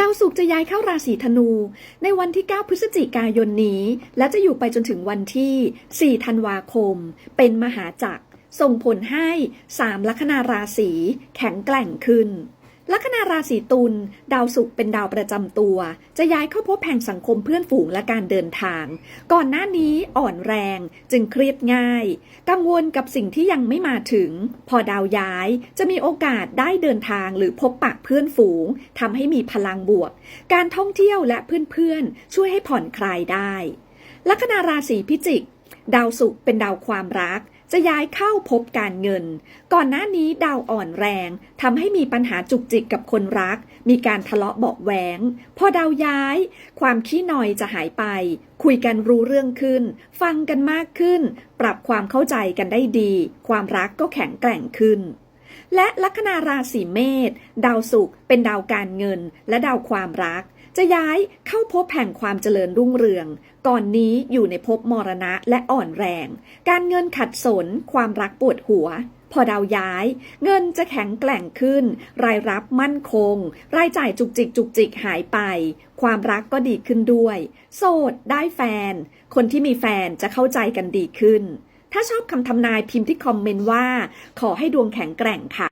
ดาวศุกร์จะย้ายเข้าราศีธนู ในวันที่ 9 พฤศจิกายนนี้ และจะอยู่ไปจนถึงวันที่ 4 ธันวาคม เป็นมหาจักรส่งผลให้ 3 ลัคนาราศีแข็งแกร่งขึ้น ลัคนาราศีตุลดาวศุกร์เป็นดาวประจำตัว จะย้ายเข้าพบแห่งสังคมเพื่อนฝูงและการเดินทาง ก่อนหน้านี้อ่อนแรง จึงเครียดง่าย กังวลกับสิ่งที่ยังไม่มาถึง พอดาวย้ายจะมีโอกาสได้เดินทางหรือพบปะเพื่อนฝูงทำให้มีพลังบวก การท่องเที่ยวและเพื่อนๆช่วยให้ผ่อนคลายได้ ลัคนาราศีพิจิก ดาวศุกร์เป็นดาวความรัก จะย้ายเข้าพบการเงิน ก่อนหน้านี้ดาวอ่อนแรงทำให้มีปัญหาจุกจิกกับคนรัก มีการทะเลาะเบาแหวง พอดาวย้าย ความขี้หน่อยจะหายไป คุยกันรู้เรื่องขึ้น ฟังกันมากขึ้น ปรับความเข้าใจกันได้ดี ความรักก็แข็งแกร่งขึ้น และลัคนาราศีเมษดาวศุกร์เป็นดาวการเงิน และดาวความรัก จะย้ายเข้าพบแห่งความเจริญรุ่งเรือง ก่อนนี้อยู่ในภพมรณะและอ่อนแรง การเงินขัดสน ความรักปวดหัวพอดาวย้าย เงินจะแข็งแกร่งขึ้น รายรับมั่นคง รายจ่ายจุกจิกจุกจิกหายไป ความรักก็ดีขึ้นด้วย โสดได้แฟน คนที่มีแฟนจะเข้าใจกันดีขึ้น ถ้าชอบคำทำนายพิมพ์ที่คอมเมนต์ว่า ขอให้ดวงแข็งแกร่งค่ะ